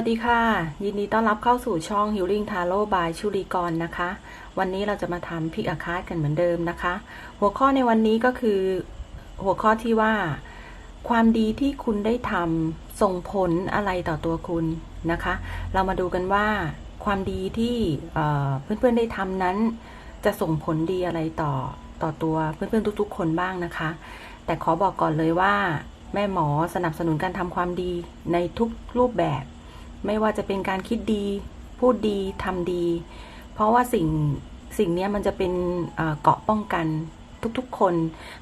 วัสดีค่ะ ยินดีต้อนรับเข้าสู่ช่อง Healing Tarot by ชุลีกรนะคะ วันนี้เราจะมาทำพิกอาคาดกันเหมือนเดิมนะคะ หัวข้อในวันนี้ก็คือหัวข้อที่ว่า ความดีที่คุณได้ทำส่งผลอะไรต่อตัวคุณนะคะ เรามาดูกันว่า ความดีที่เอ่อเพื่อนๆได้ทำนั้น จะส่งผลดีอะไรต่อต่อตัวเพื่อนๆทุก ๆ คนบ้างนะคะ แต่ขอบอกก่อนเลยว่าแม่หมอสนับสนุนการทำความดีในทุกรูปแบบ ไม่ว่าจะเป็นการคิดดี พูดดีทำดี เพราะว่าสิ่งสิ่งนี้มันจะเป็นเกาะป้องกันทุกๆ คน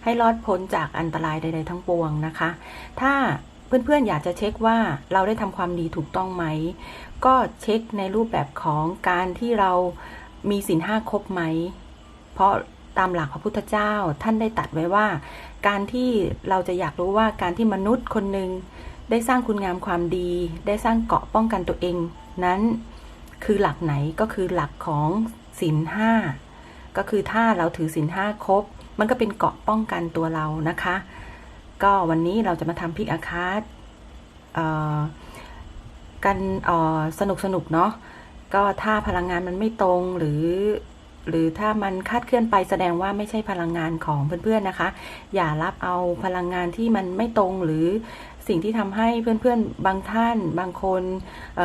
ให้รอดพ้นจากอันตรายใด ๆ ทั้งปวงนะคะ ถ้าเพื่อนๆ อยากจะเช็คว่าเราได้ทำความดีถูกต้องไหม ก็เช็คในรูปแบบของการที่เรามีศีลห้าครบไหม เพราะตามหลักพระพุทธเจ้าท่านได้ตัดไว้ว่า การที่เราจะอยากรู้ว่าการที่มนุษย์คนหนึ่ง ได้สร้างคุณงามความดี ได้สร้างเกาะป้องกันตัวเอง นั้นคือหลักไหนก็คือหลักของศีลห้าก็คือถ้าเราถือศีลห้าครบ มันก็เป็นเกาะป้องกันตัวเรานะคะ ก็วันนี้เราจะมาทำพิกอาคาตกันสนุกสนุกเนาะก็ถ้าพลังงานมันไม่ตรงหรือ หรือถ้ามันคาดเคลื่อนไปแสดงว่าไม่ใช่พลังงานของเพื่อนๆนะคะ อย่ารับเอาพลังงานที่มันไม่ตรงหรือ สิ่งที่ทำให้เพื่อนๆ บางท่านบางคน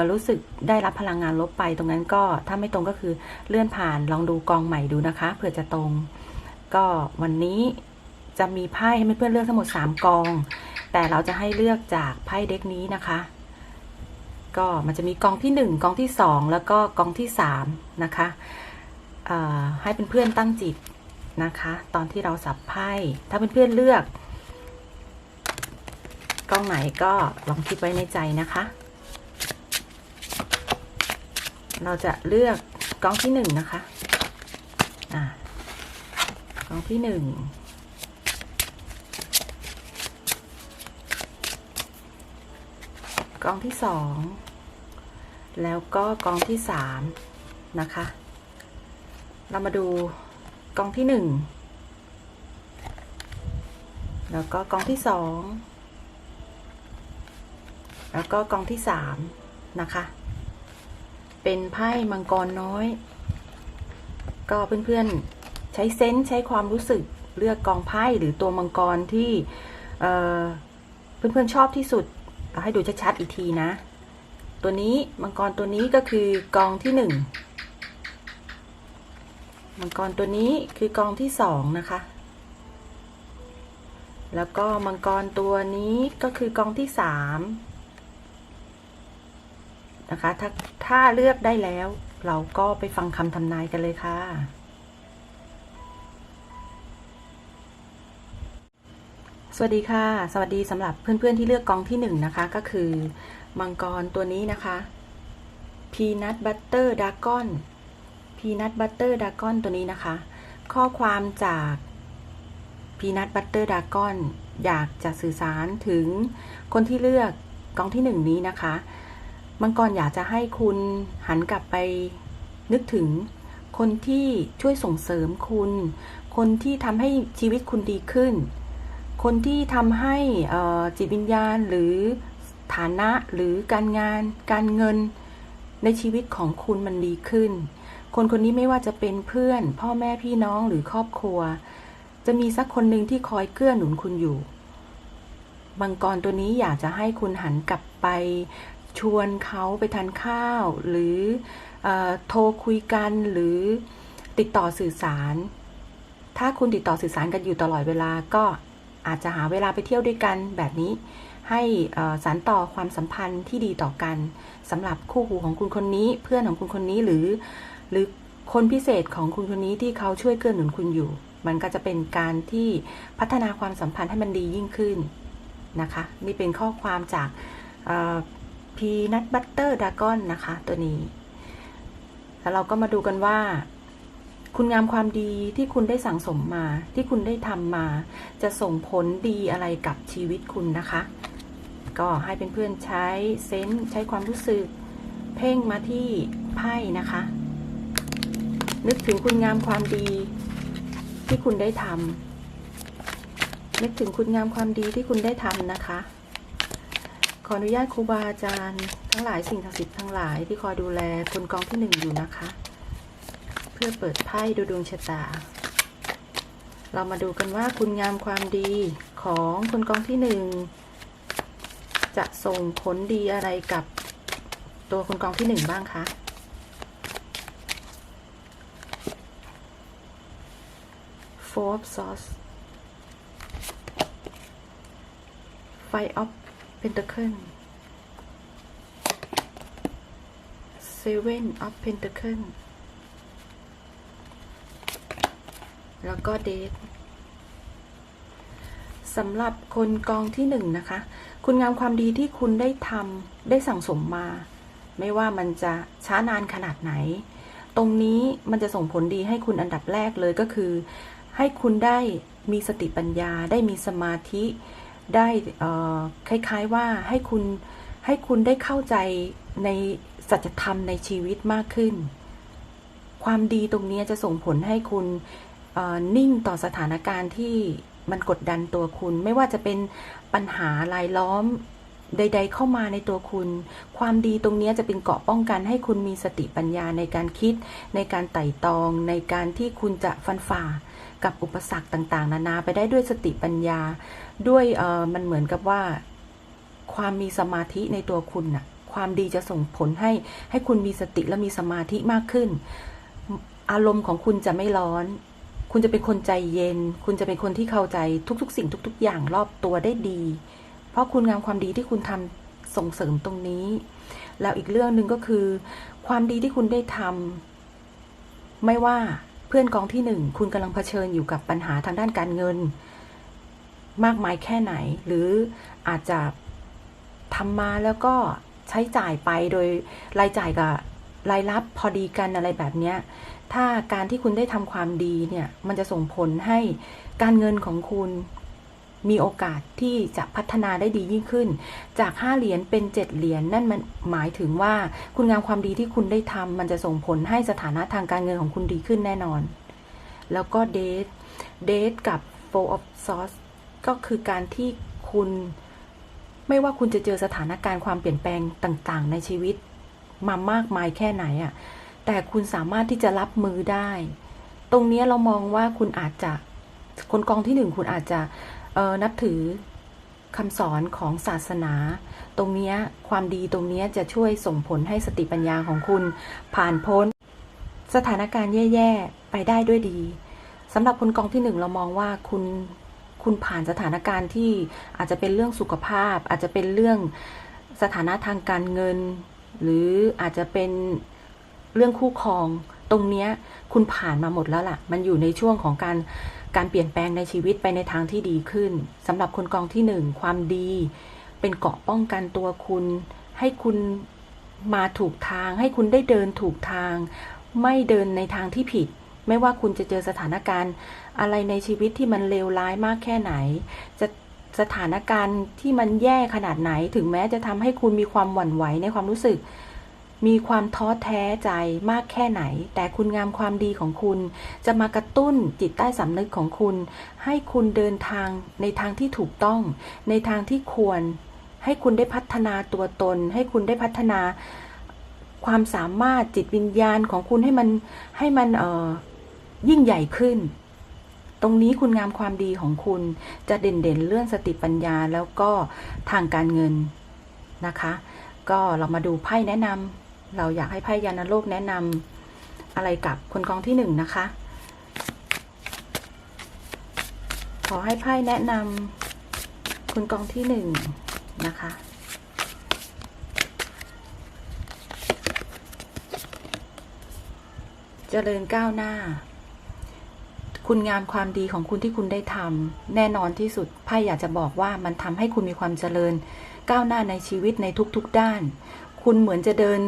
รู้สึกได้รับพลังงานลบไป ตรงนั้นก็ถ้าไม่ตรงก็คือเลื่อนผ่านลองดูกองใหม่ดูนะคะเผื่อจะตรง ก็วันนี้จะมีไพ่ให้เพื่อนๆเลือกทั้งหมด 3 กอง แต่เราจะให้เลือกจากไพ่เด็กนี้นะคะ ก็มันจะมีกองที่ 1 กองที่ 2 แล้วก็กองที่ 3 นะคะเอ่อให้เพื่อนๆตั้งจิตนะคะ ตอนที่เราสับไพ่ถ้าเพื่อนๆเลือก กล้องไหนก็ลองคิดไว้ในใจนะคะ เราจะเลือกกล้องที่หนึ่งนะคะอ่ากล้องที่หนึ่งกองที่สองแล้วก็กองที่สามนะคะ เรามาดูกองที่หนึ่งแล้วก็กองที่สอง แล้วก็กองที่สามนะคะ เป็นไพ่มังกรน้อย ก็เพื่อนๆ ใช้เซนส์ใช้ความรู้สึกเลือกกองไพ่หรือตัวมังกรที่เอ่อเพื่อนๆชอบที่สุด ให้ดูชัดๆอีกทีนะ ตัวนี้มังกรตัวนี้ก็คือกองที่หนึ่งมังกรตัวนี้คือกองที่สองนะคะ แล้วก็มังกรตัวนี้ก็คือกองที่สาม นะคะ ถ้าถ้าเลือกได้แล้ว เราก็ไปฟังคำทำนายกันเลยค่ะ สวัสดีค่ะ สวัสดีสำหรับเพื่อนๆที่เลือกกองที่หนึ่งนะคะ ก็คือ มังกรตัวนี้นะคะ Peanut Butter Dragon Peanut Butter Dragon ตัวนี้นะคะ ข้อความจาก Peanut Butter Dragon อยากจะสื่อสารถึงคนที่เลือกกองที่หนึ่งนี้นะคะ มังกรอยากจะให้คุณหันกลับไปนึกถึงคนที่ช่วยส่งเสริมคุณ คนที่ทำให้ชีวิตคุณดีขึ้น คนที่ทำให้จิตวิญญาณหรือฐานะหรือการงาน การเงินในชีวิตของคุณมันดีขึ้น คนคนนี้ไม่ว่าจะเป็นเพื่อน พ่อแม่พี่น้องหรือครอบครัว จะมีสักคนหนึ่งที่คอยเกื้อหนุนคุณอยู่มังกรตัวนี้อยากจะให้คุณหันกลับไป ชวนเขาไปทานข้าว หรืออโทรคุยกันหรือติดต่อสื่อสาร ถ้าคุณติดต่อสื่อสารกันอยู่ตลอดเวลาก็อาจจะหาเวลาไปเที่ยวด้วยกันแบบนี้ ให้สานต่อความสัมพันธ์ที่ดีต่อกันสำหรับคู่หูของคุณคนนี้ เพื่อนของคุณคนนี้หรือ หรือคนพิเศษของคุณคนนี้ที่เขาช่วยเกื้อหนุนคุณอยู่ มันก็จะเป็นการที่พัฒนาความสัมพันธ์ให้มันดียิ่งขึ้นนะคะ นี่เป็นข้อความจาก พีนัทบัตเตอร์ดากอนนะคะ ตัวนี้ แล้วเราก็มาดูกันว่า คุณงามความดีที่คุณได้สั่งสมมา ที่คุณได้ทำมา จะส่งผลดีอะไรกับชีวิตคุณนะคะ ก็ให้เป็นเพื่อนๆใช้เซนส์ใช้ความรู้สึก เพ่งมาที่ไพ่นะคะ นึกถึงคุณงามความดีที่คุณได้ทำนึกถึงคุณงามความดีที่คุณได้ทำนะคะ ออนุญาตครูบาอาจารย์ทั้งหลายสิ่งศักดิ์สิทธิ์ทั้งหลายที่คอยดูแลคุณกองที่หนึ่งอยู่นะคะ เพื่อเปิดไพ่ดูดวงชะตา เรามาดูกันว่าคุณงามความดีของคุณกองที่หนึ่งจะส่งผลดีอะไรกับตัวคุณกองที่หนึ่งบ้างคะ Four of Swords Five of Pentacle Seven of Pentacle แล้วก็เดทสำหรับคนกองที่หนึ่งนะคะ คุณงามความดีที่คุณได้ทำได้สั่งสมมา ไม่ว่ามันจะช้านานขนาดไหน ตรงนี้มันจะส่งผลดีให้คุณอันดับแรกเลยก็คือ ให้คุณได้มีสติปัญญาได้มีสมาธิ ได้คล้ายๆว่าให้คุณให้คุณได้เข้าใจในสัจธรรมในชีวิตมากขึ้น ความดีตรงนี้จะส่งผลให้คุณนิ่งต่อสถานการณ์ที่มันกดดันตัวคุณ ไม่ว่าจะเป็นปัญหารายล้อมใด ๆ เข้ามาในตัวคุณ ความดีตรงนี้จะเป็นเกราะป้องกันให้คุณมีสติปัญญาในการคิด ในการไต่ตอง ในการที่คุณจะฟันฝ่า กับอุปสรรคต่าง ๆ นานาไปได้ด้วยสติปัญญา ด้วยเออมันเหมือนกับว่า ความมีสมาธิในตัวคุณน่ะ ความดีจะส่งผลให้ให้คุณมีสติและมีสมาธิมากขึ้น อารมณ์ของคุณจะไม่ร้อน คุณจะเป็นคนใจเย็น คุณจะเป็นคนที่เข้าใจทุก ๆ สิ่งทุก ๆ อย่างรอบตัวได้ดี เพราะคุณงามความดีที่คุณทำส่งเสริมตรงนี้ แล้วอีกเรื่องหนึ่งก็คือ ความดีที่คุณได้ทำไม่ว่า เพื่อนกองที่หนึ่งคุณกำลังเผชิญอยู่กับปัญหาทางด้านการเงิน มากมายแค่ไหน หรืออาจจะทำมาแล้วก็ใช้จ่ายไปโดยรายจ่ายกับรายรับพอดีกันอะไรแบบนี้ถ้าการที่คุณได้ทำความดีเนี่ย มันจะส่งผลให้การเงินของคุณ มีโอกาสที่จะพัฒนาได้ดียิ่งขึ้น จาก 5 เหรียญเป็น 7 เหรียญนั่นมันหมายถึงว่าคุณงามความดีที่คุณได้ทำมันจะส่งผลให้สถานะทางการเงินของคุณดีขึ้นแน่นอน แล้วก็เดทเดทกับ four of swords ก็คือการที่คุณไม่ว่าคุณจะเจอสถานการณ์ความเปลี่ยนแปลงต่างๆ ในชีวิต มามากมายแค่ไหนอะ่ะแต่คุณสามารถที่จะรับมือได้ ตรงนี้เรามองว่าคุณอาจจะคนกองที่หนึ่งคุณอาจจะ นับถือคำสอนของศาสนา ตรงเนี้ยความดีตรงเนี้ยจะช่วยส่งผลให้สติปัญญาของคุณ ผ่านพ้น สถานการณ์แย่ๆ ไปได้ด้วยดีสำหรับคนกองที่หนึ่งเรามองว่าคุณคุณผ่านสถานการณ์ที่อาจจะเป็นเรื่องสุขภาพ อาจจะเป็นเรื่องสถานะทางการเงิน หรืออาจจะเป็นเรื่องคู่ครอง ตรงเนี้ยคุณผ่านมาหมดแล้วล่ะ มันอยู่ในช่วงของการการเปลี่ยนแปลงในชีวิตไปในทางที่ดีขึ้นสำหรับคนกองที่หนึ่งความดี เป็นเกาะป้องกันตัวคุณ ให้คุณมาถูกทาง ให้คุณได้เดินถูกทาง ไม่เดินในทางที่ผิด ไม่ว่าคุณจะเจอสถานการณ์ อะไรในชีวิตที่มันเลวร้ายมากแค่ไหน จะสถานการณ์ที่มันแย่ขนาดไหน ถึงแม้จะทำให้คุณมีความหวั่นไหวในความรู้สึก มีความท้อแท้ใจมากแค่ไหน แต่คุณงามความดีของคุณ จะมากระตุ้นจิตใต้สำนึกของคุณ ให้คุณเดินทางในทางที่ถูกต้อง ในทางที่ควร ให้คุณได้พัฒนาตัวตน ให้คุณได้พัฒนาความสามารถจิตวิญญาณของคุณให้มันให้มันเอ่อยิ่งใหญ่ขึ้น ตรงนี้คุณงามความดีของคุณจะเด่นๆเรื่องสติปัญญาแล้วก็ทางการเงินนะคะ ก็เรามาดูไพ่แนะนำ เราอยากให้ไพ่ยานโลกแนะนำอะไรกับคนกองที่หนึ่งนะคะ ขอให้ไพ่แนะนำคนกองที่หนึ่งนะคะเจริญก้าวหน้า คุณงามความดีของคุณที่คุณได้ทำแน่นอนที่สุดไพ่อยากจะบอกว่ามันทำให้คุณมีความเจริญ ก้าวหน้าในชีวิตในทุกๆด้าน คุณเหมือนจะเดิน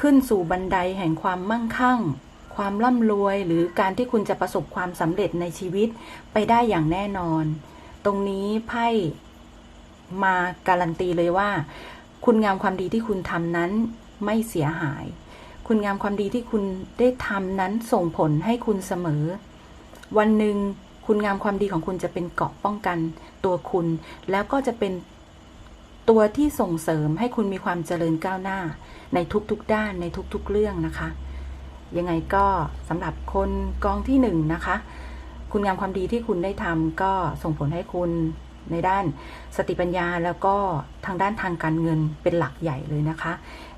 ขึ้นสู่บันไดแห่งความมั่งคั่ง ความร่ำรวย หรือการที่คุณจะประสบความสำเร็จในชีวิตไปได้อย่างแน่นอน ตรงนี้ไพ่มาการันตีเลยว่า คุณงามความดีที่คุณทำนั้นไม่เสียหาย คุณงามความดีที่คุณได้ทำนั้นส่งผลให้คุณเสมอ วันหนึ่งคุณงามความดีของคุณจะเป็นเกราะป้องกันตัวคุณ แล้วก็จะเป็น ตัวที่ส่งเสริมให้คุณมีความเจริญก้าวหน้า ในทุกๆด้านในทุกๆเรื่องนะคะ ยังไงก็สำหรับคนกองที่หนึ่งนะคะ คุณงามความดีที่คุณได้ทำก็ส่งผลให้คุณในด้านสติปัญญาแล้วก็ทางด้านทางการเงินเป็นหลักใหญ่เลยนะคะ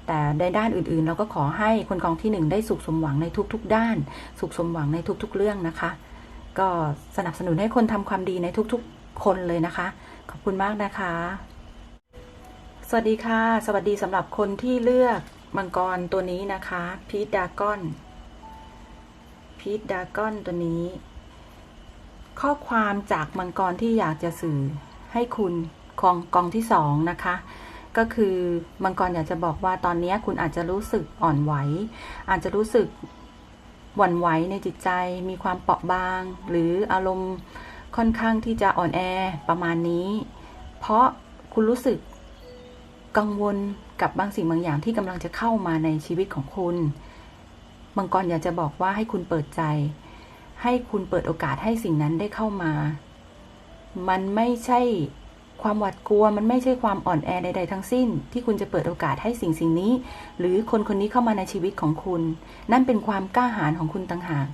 แต่ในด้านอื่นๆ เราก็ขอให้คนกองที่หนึ่งได้สุขสมหวังในทุกๆ ด้าน สุขสมหวังในทุกๆ เรื่องนะคะ ก็สนับสนุนให้คนทำความดีในทุกๆ คนเลยนะคะ ขอบคุณมากนะคะ สวัสดีค่ะ สวัสดีสำหรับคนที่เลือกมังกรตัวนี้นะคะพีทดากอนพีทดากอนตัวนี้ ข้อความจากมังกรที่อยากจะสื่อให้คุณกองกองที่สองนะคะ ก็คือมังกรอยากจะบอกว่าตอนนี้คุณอาจจะรู้สึกอ่อนไหว อาจจะรู้สึกหวั่นไหวในจิตใจ มีความเปราะบาง หรืออารมณ์ค่อนข้างที่จะอ่อนแอประมาณนี้ เพราะคุณรู้สึก กังวลกับบางสิ่งบางอย่างที่กำลังจะเข้ามาในชีวิตของคุณมังกรอยากจะบอกว่าให้คุณเปิดใจ ให้คุณเปิดโอกาสให้สิ่งนั้นได้เข้ามา มันไม่ใช่ความหวาดกลัว มันไม่ใช่ความอ่อนแอใดๆทั้งสิ้น ที่คุณจะเปิดโอกาสให้สิ่งสิ่งนี้ หรือคนคนนี้เข้ามาในชีวิตของคุณ นั่นเป็นความกล้าหาญของคุณต่างหาก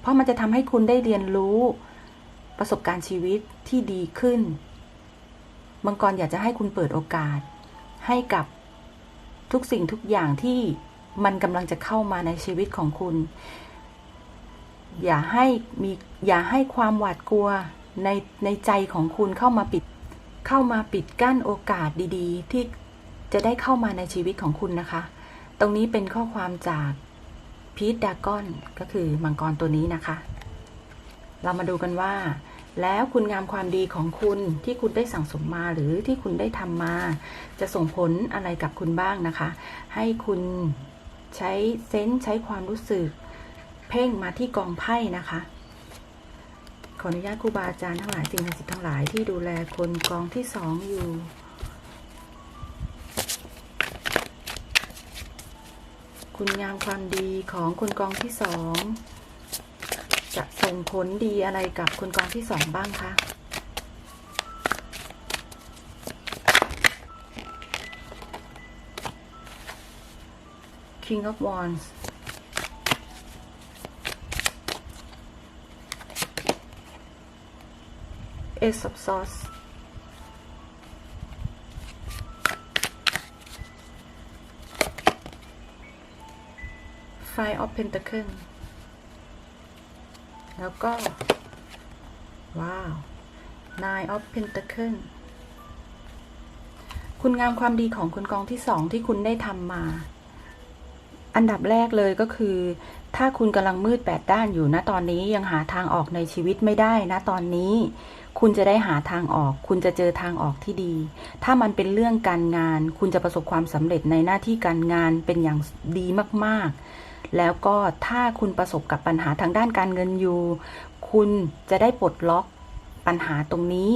เพราะมันจะทำให้คุณได้เรียนรู้ประสบการณ์ชีวิตที่ดีขึ้นมังกรอยากจะให้คุณเปิดโอกาส ให้กับทุกสิ่งทุกอย่างที่มันกำลังจะเข้ามาในชีวิตของคุณ อย่าให้มีอย่าให้ความหวาดกลัวในในใจของคุณเข้ามาปิด เข้ามาปิดกั้นโอกาสดีๆ ที่จะได้เข้ามาในชีวิตของคุณนะคะ ตรงนี้เป็นข้อความจากพีทดากอนก็คือมังกรตัวนี้นะคะ เรามาดูกันว่า แล้วคุณงามความดีของคุณที่คุณได้สั่งสมมาหรือที่คุณได้ทำมา จะส่งผลอะไรกับคุณบ้างนะคะ ให้คุณใช้เซนส์ใช้ความรู้สึก เพ่งมาที่กองไพ่นะคะ ขออนุญาตครูบาอาจารย์ทั้งหลายสิ่งศักดิ์สิทธิ์ทั้งหลายที่ดูแลคนกองที่สองอยู่คุณงามความดีของคนกองที่สอง จะส่งผลดีอะไรกับคนกองที่สองบ้างคะ King of Wands Ace of Swords Five of Pentacles แล้วก็ ว้าว Nine of Pentacles คุณงามความดีของคุณกองที่สองที่คุณได้ทำมา อันดับแรกเลยก็คือ ถ้าคุณกำลังมืดแปดด้านอยู่นะตอนนี้ยังหาทางออกในชีวิตไม่ได้นะตอนนี้คุณจะได้หาทางออก คุณจะเจอทางออกที่ดี ถ้ามันเป็นเรื่องการงาน คุณจะประสบความสำเร็จในหน้าที่การงานเป็นอย่างดีมาก ๆ แล้วก็ถ้าคุณประสบกับปัญหาทางด้านการเงินอยู่ คุณจะได้ปลดล็อกปัญหาตรงนี้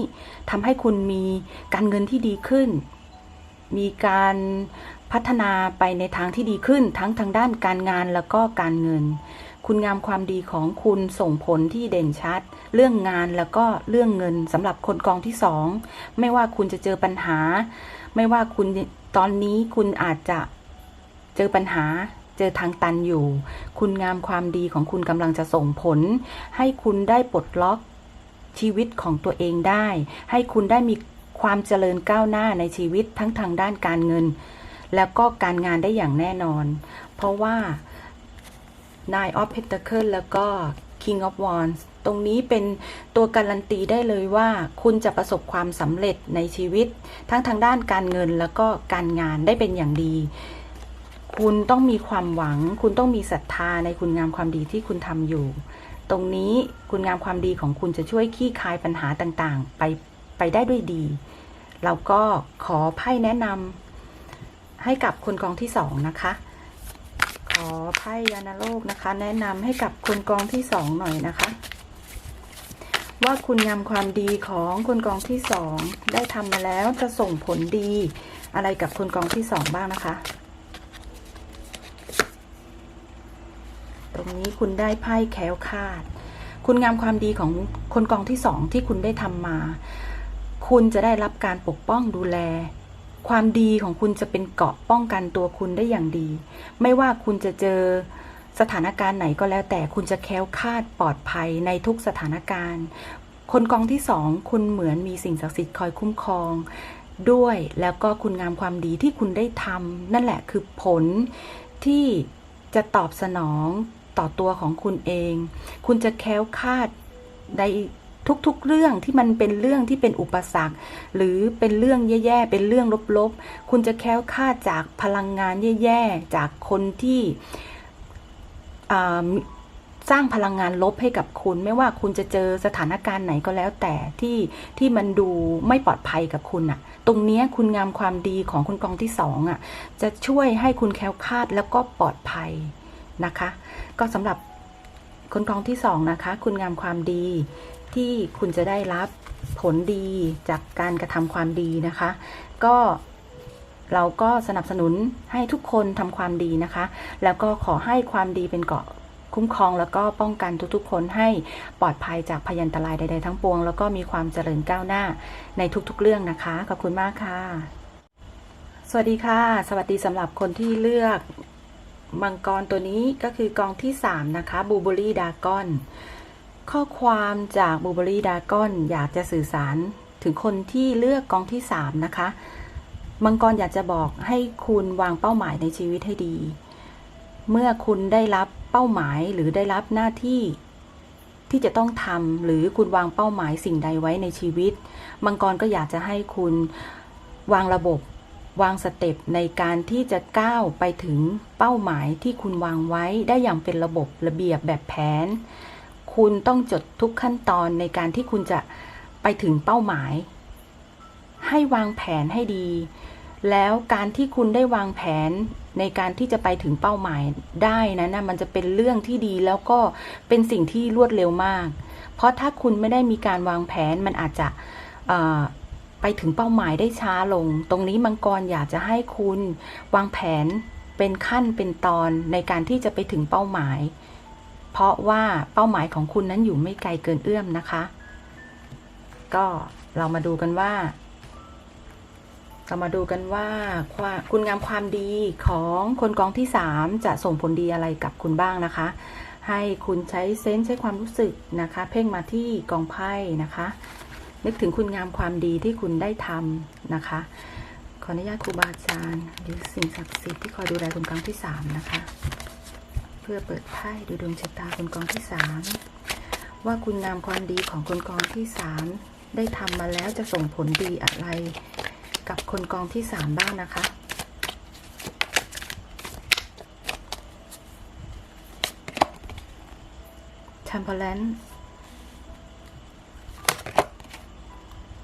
ทำให้คุณมีการเงินที่ดีขึ้น มีการพัฒนาไปในทางที่ดีขึ้น ทั้งทางด้านการงานแล้วก็การเงิน คุณงามความดีของคุณส่งผลที่เด่นชัด เรื่องงานแล้วก็เรื่องเงินสำหรับคนกองที่สองไม่ว่าคุณจะเจอปัญหา ไม่ว่าคุณตอนนี้คุณอาจจะเจอปัญหา เจอทางตันอยู่ คุณงามความดีของคุณกำลังจะส่งผล ให้คุณได้ปลดล็อกชีวิตของตัวเองได้ ให้คุณได้มีความเจริญก้าวหน้าในชีวิตทั้งทางด้านการเงิน แล้วก็การงานได้อย่างแน่นอน เพราะว่า Nine of Pentacles แล้วก็ King of Wands ตรงนี้เป็นตัวการันตีได้เลยว่า คุณจะประสบความสำเร็จในชีวิต ทั้งทางด้านการเงินแล้วก็การงานได้เป็นอย่างดี คุณต้องมีความหวัง คุณต้องมีศรัทธาในคุณงามความดีที่คุณทำอยู่ ตรงนี้คุณงามความดีของคุณจะช่วยขี้คายปัญหาต่างๆ ไปไปได้ด้วยดี เราก็ขอไพ่แนะนำให้กับคนกองที่สองนะคะขอไพ่ยานาโลกนะคะ แนะนำให้กับคนกองที่สองหน่อยนะคะ ว่าคุณงามความดีของคนกองที่สองได้ทำมาแล้วจะส่งผลดีอะไรกับคนกองที่สองบ้างนะคะ ตรงนี้คุณได้ไพ่แคล้วคาด คุณงามความดีของคนกองที่สองที่คุณได้ทำมา คุณจะได้รับการปกป้องดูแล ความดีของคุณจะเป็นเกาะป้องกันตัวคุณได้อย่างดี ไม่ว่าคุณจะเจอสถานการณ์ไหนก็แล้วแต่คุณจะแคล้วคาดปลอดภัยในทุกสถานการณ์ คนกองที่สองคุณเหมือนมีสิ่งศักดิ์สิทธิ์คอยคุ้มครอง ด้วยแล้วก็คุณงามความดีที่คุณได้ทำนั่นแหละคือผลที่จะตอบสนอง ต่อตัวของคุณเอง คุณจะแค้วคาดในทุกๆเรื่องที่มันเป็นเรื่องที่เป็นอุปสรรค หรือเป็นเรื่องแย่ๆ เป็นเรื่องลบๆ คุณจะแค้วคาดจากพลังงานแย่ๆ จากคนที่สร้างพลังงานลบให้กับคุณ ไม่ว่าคุณจะเจอสถานการณ์ไหนก็แล้วแต่ที่ที่มันดูไม่ปลอดภัยกับคุณอะตรงนี้คุณงามความดีของคุณกองที่สองอะจะช่วยให้คุณแค้วคาดแล้วก็ปลอดภัย นะคะ ก็สำหรับคนกองที่สองนะคะ คุณงามความดีที่คุณจะได้รับผลดีจากการกระทำความดีนะคะ ก็เราก็สนับสนุนให้ทุกคนทำความดีนะคะ แล้วก็ขอให้ความดีเป็นเกาะคุ้มครองแล้วก็ป้องกันทุกๆ คนให้ปลอดภัยจากพยันตรายใดๆทั้งปวง แล้วก็มีความเจริญก้าวหน้าในทุกๆ เรื่องนะคะ ขอบคุณมากค่ะ สวัสดีค่ะ สวัสดีสำหรับคนที่เลือก มังกรตัวนี้ก็คือกองที่ 3 นะคะบูเบอรี่ดากอน ข้อความจากบูเบอรี่ดากอนอยากจะสื่อสารถึงคนที่เลือกกองที่ 3 นะคะ มังกรอยากจะบอกให้คุณวางเป้าหมายในชีวิตให้ดี เมื่อคุณได้รับเป้าหมายหรือได้รับหน้าที่ที่จะต้องทำหรือคุณวางเป้าหมายสิ่งใดไว้ในชีวิต มังกรก็อยากจะให้คุณวางระบบ วางสเต็ปในการที่จะก้าวไปถึงเป้าหมายที่คุณวางไว้ได้อย่างเป็นระบบระเบียบแบบแผน คุณต้องจดทุกขั้นตอนในการที่คุณจะไปถึงเป้าหมาย ให้วางแผนให้ดี แล้วการที่คุณได้วางแผนในการที่จะไปถึงเป้าหมายได้นั้นะมันจะเป็นเรื่องที่ดีแล้วก็เป็นสิ่งที่รวดเร็วมาก เพราะถ้าคุณไม่ได้มีการวางแผนมันอาจจะ ไปถึงเป้าหมายได้ช้าลง ตรงนี้มังกรอยากจะให้คุณวางแผนเป็นขั้นเป็นตอนในการที่จะไปถึงเป้าหมาย เพราะว่าเป้าหมายของคุณนั้นอยู่ไม่ไกลเกินเอื้อมนะคะ ก็เรามาดูกันว่าเรามาดูกันว่าความคุณงามความดีของคนกองที่ 3 จะส่งผลดีอะไรกับคุณบ้างนะคะ ให้คุณใช้เซนส์ใช้ความรู้สึกนะคะ เพ่งมาที่กองไพ่นะคะ นึกถึงคุณงามความดีที่คุณได้ทำนะคะ ขออนุญาตครูบาอาจารย์หรือสิ่งศักดิ์สิทธิ์ที่คอยดูแลคนกองที่3นะคะ เพื่อเปิดไพ่ดูดวงชะตาคนกองที่3ว่าคุณงามความดีของคนกองที่3ได้ทำมาแล้วจะส่งผลดีอะไร กับคนกองที่สามบ้างนะคะ Temperance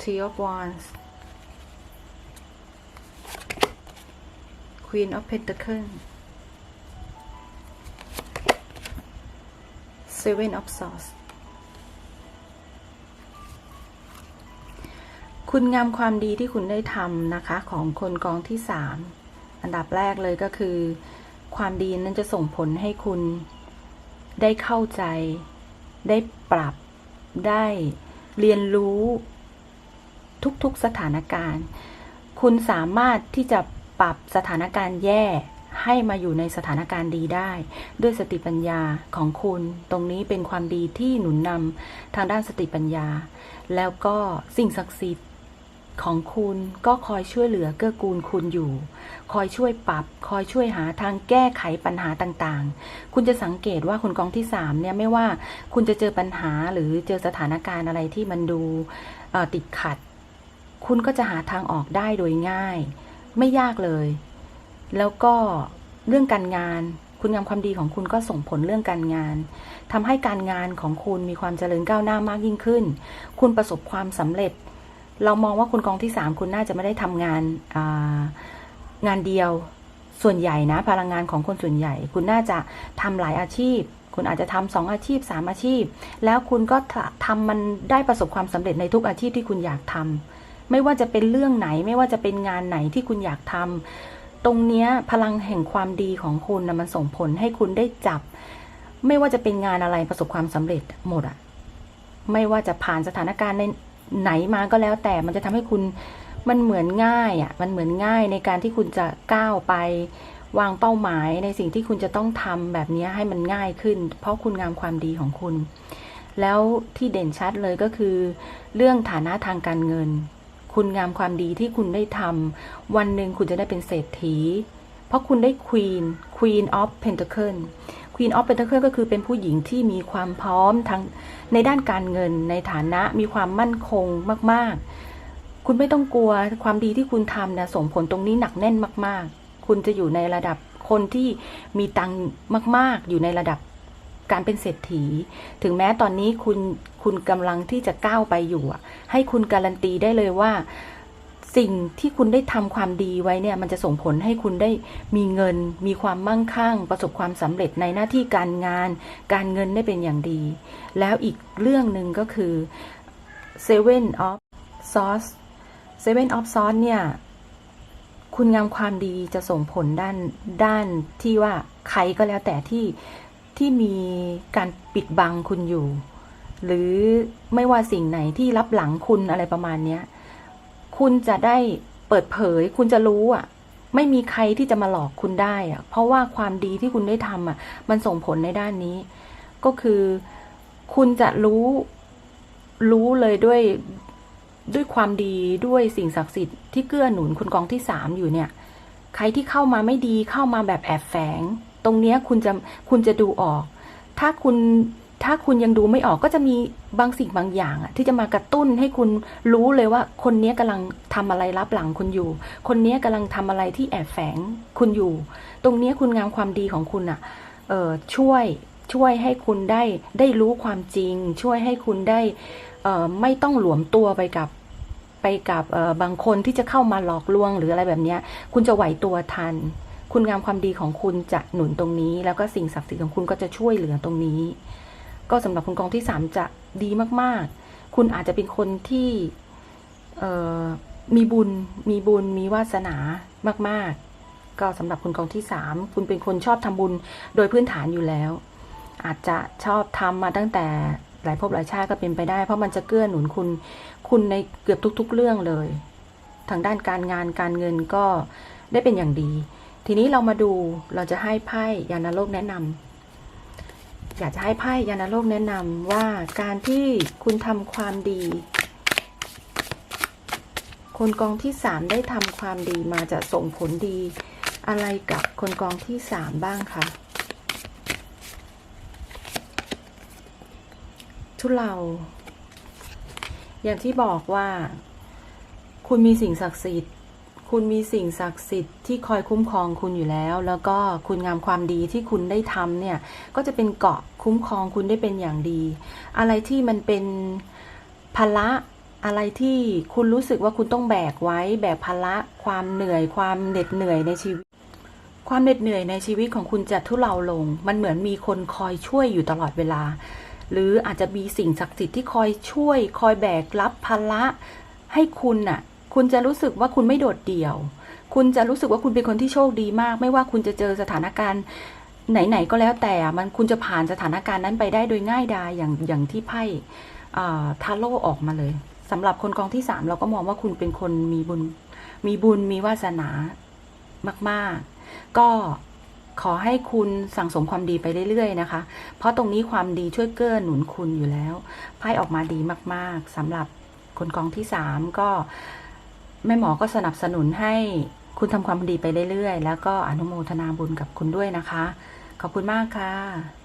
Three of Wands Queen of Pentacles Seven of Swords คุณงามความดีที่คุณได้ทำนะคะ ของคนกองที่สามอันดับแรกเลยก็คือ ความดีนั้นจะส่งผลให้คุณได้เข้าใจ ได้ปรับได้เรียนรู้ ทุกๆสถานการณ์ คุณสามารถที่จะปรับสถานการณ์แย่ให้มาอยู่ในสถานการณ์ดีได้ ด้วยสติปัญญาของคุณ ตรงนี้เป็นความดีที่หนุนนำทางด้านสติปัญญา แล้วก็สิ่งศักดิ์สิทธิ์ของคุณก็คอยช่วยเหลือเกื้อกูลคุณอยู่ คอยช่วยปรับ คอยช่วยหาทางแก้ไขปัญหาต่างๆ คุณจะสังเกตว่าคนกองที่สามเนี่ยไม่ว่าคุณจะเจอปัญหาหรือเจอสถานการณ์อะไรที่มันดูติดขัด คุณก็จะหาทางออกได้โดยง่าย ไม่ยากเลย แล้วก็เรื่องการงาน คุณงามความดีของคุณก็ส่งผลเรื่องการงานทำให้การงานของคุณมีความเจริญก้าวหน้ามากยิ่งขึ้น คุณประสบความสำเร็จ เรามองว่าคุณกองที่สามคุณน่าจะไม่ได้ทำงานางานเดียวส่วนใหญ่นะพลังงานของคนส่วนใหญ่ คุณน่าจะทำหลายอาชีพ คุณอาจจะทำสองอาชีพสามอาชีพ แล้วคุณก็ทำทำมันได้ประสบความสำเร็จในทุกอาชีพที่คุณอยากทำ ไม่ว่าจะเป็นเรื่องไหน ไม่ว่าจะเป็นงานไหนที่คุณอยากทำตรงเนี้ยพลังแห่งความดีของคุณนะมันส่งผลให้คุณได้จับ ไม่ว่าจะเป็นงานอะไรประสบความสำเร็จหมดอะไม่ว่าจะผ่านสถานการณ์ในไหนมาก็แล้ว แต่มันจะทำให้คุณมันเหมือนง่ายอะ มันเหมือนง่ายในการที่คุณจะก้าวไป วางเป้าหมายในสิ่งที่คุณจะต้องทำแบบนี้ให้มันง่ายขึ้น เพราะคุณงามความดีของคุณ แล้วที่เด่นชัดเลยก็คือ เรื่องฐานะทางการเงิน คุณงามความดีที่คุณได้ทำวันหนึ่งคุณจะได้เป็นเศรษฐี เพราะคุณได้ Queen Queen of Pentacle Queen of Pentacle ก็คือเป็นผู้หญิงที่มีความพร้อมทั้งในด้านการเงินในฐานะมีความมั่นคงมาก ๆ คุณไม่ต้องกลัวความดีที่คุณทำนะส่งผลตรงนี้หนักแน่นมาก ๆ คุณจะอยู่ในระดับคนที่มีตังมาก ๆ อยู่ในระดับ การเป็นเศรษฐี ถึงแม้ตอนนี้คุณคุณกำลังที่จะก้าวไปอยู่อะให้คุณการันตีได้เลยว่า สิ่งที่คุณได้ทำความดีไว้เนี่ย มันจะส่งผลให้คุณได้มีเงิน มีความมั่งคั่ง ประสบความสำเร็จในหน้าที่การงาน การเงินได้เป็นอย่างดี แล้วอีกเรื่องหนึ่งก็คือ Seven of Swords Seven of Swords เนี่ยคุณงามความดีจะส่งผลด้านด้านที่ว่าใครก็แล้วแต่ที่ ที่มีการปิดบังคุณอยู่ หรือไม่ว่าสิ่งไหนที่รับหลังคุณอะไรประมาณเนี้ยคุณจะได้เปิดเผย คุณจะรู้อะ ไม่มีใครที่จะมาหลอกคุณได้อะ เพราะว่าความดีที่คุณได้ทำอะ มันส่งผลในด้านนี้ ก็คือคุณจะรู้รู้เลยด้วยด้วยความดีด้วยสิ่งศักดิ์สิทธิ์ที่เกื้อหนุนคุณกองที่สามอยู่เนี่ย ใครที่เข้ามาไม่ดีเข้ามาแบบแอบแฝง ตรงเนี้ยคุณจะคุณจะดูออก ถ้าคุณถ้าคุณยังดูไม่ออกก็จะมีบางสิ่งบางอย่างอะที่จะมากระตุ้นให้คุณรู้เลยว่า คนเนี้ยกำลังทำอะไรรับหลังคุณอยู่ คนเนี้ยกำลังทำอะไรที่แอบแฝงคุณอยู่ ตรงเนี้ยคุณงามความดีของคุณอะเออช่วยช่วยให้คุณได้ได้รู้ความจริง ช่วยให้คุณได้เอ่อไม่ต้องหลวมตัวไปกับไปกับเอ่อบางคนที่จะเข้ามาหลอกลวงหรืออะไรแบบเนี้ยคุณจะไหวตัวทัน คุณงามความดีของคุณจะหนุนตรงนี้ แล้วก็สิ่งศักดิ์สิทธิ์ของคุณก็จะช่วยเหลือตรงนี้ ก็สำหรับคุณกองที่สามจะดีมากๆ คุณอาจจะเป็นคนที่มีบุญ มีบุญ มีวาสนามาก ๆ ก็สำหรับคุณกองที่สามคุณเป็นคนชอบทำบุญโดยพื้นฐานอยู่แล้ว อาจจะชอบทำมาตั้งแต่หลายภพหลายชาติก็เป็นไปได้ เพราะมันจะเกื้อหนุนคุณ คุณในเกือบทุก ๆ เรื่องเลย ทางด้านการงานการเงินก็ได้เป็นอย่างดี ทีนี้เรามาดูเราจะให้ไพ่ยานโลกแนะนำอยากจะให้ไพ่ยานโลกแนะนำว่าการที่คุณทำความดี คนกองที่สามได้ทำความดีมาจะส่งผลดี อะไรกับคนกองที่สามบ้างคะทุเลาอย่างที่บอกว่า คุณมีสิ่งศักดิ์สิทธิ์ คุณมีสิ่งศักดิ์สิทธิ์ที่คอยคุ้มครองคุณอยู่แล้ว แล้วก็คุณงามความดีที่คุณได้ทำเนี่ย ก็จะเป็นเกาะคุ้มครองคุณได้เป็นอย่างดี อะไรที่มันเป็นภาระอะไรที่คุณรู้สึกว่าคุณต้องแบกไว้ แบกภาระความเหนื่อย ความเหน็ดเหนื่อยในชีวิต ความเหน็ดเหนื่อยในชีวิตของคุณจะทุเลาลง มันเหมือนมีคนคอยช่วยอยู่ตลอดเวลา หรืออาจจะมีสิ่งศักดิ์สิทธิ์ที่คอยช่วย คอยแบกรับภาระให้คุณน่ะ คุณจะรู้สึกว่าคุณไม่โดดเดี่ยว คุณจะรู้สึกว่าคุณเป็นคนที่โชคดีมาก ไม่ว่าคุณจะเจอสถานการณ์ไหนๆก็แล้วแต่ มันคุณจะผ่านสถานการณ์นั้นไปได้โดยง่ายดายอย่างอย่างที่ไพ่อ่าทาโร่ออกมาเลยสำหรับคนกองที่สามเราก็มองว่าคุณเป็นคนมีบุญ มีบุญมีวาสนามาก ๆ ก็ขอให้คุณสั่งสมความดีไปเรื่อยๆนะคะ เพราะตรงนี้ความดีช่วยเกื้อหนุนคุณอยู่แล้ว ไพ่ออกมาดีมาก ๆสำหรับคนกองที่สามก็ แม่หมอก็สนับสนุนให้คุณทำความดีไปเรื่อยๆ แล้วก็อนุโมทนาบุญกับคุณด้วยนะคะ ขอบคุณมากค่ะ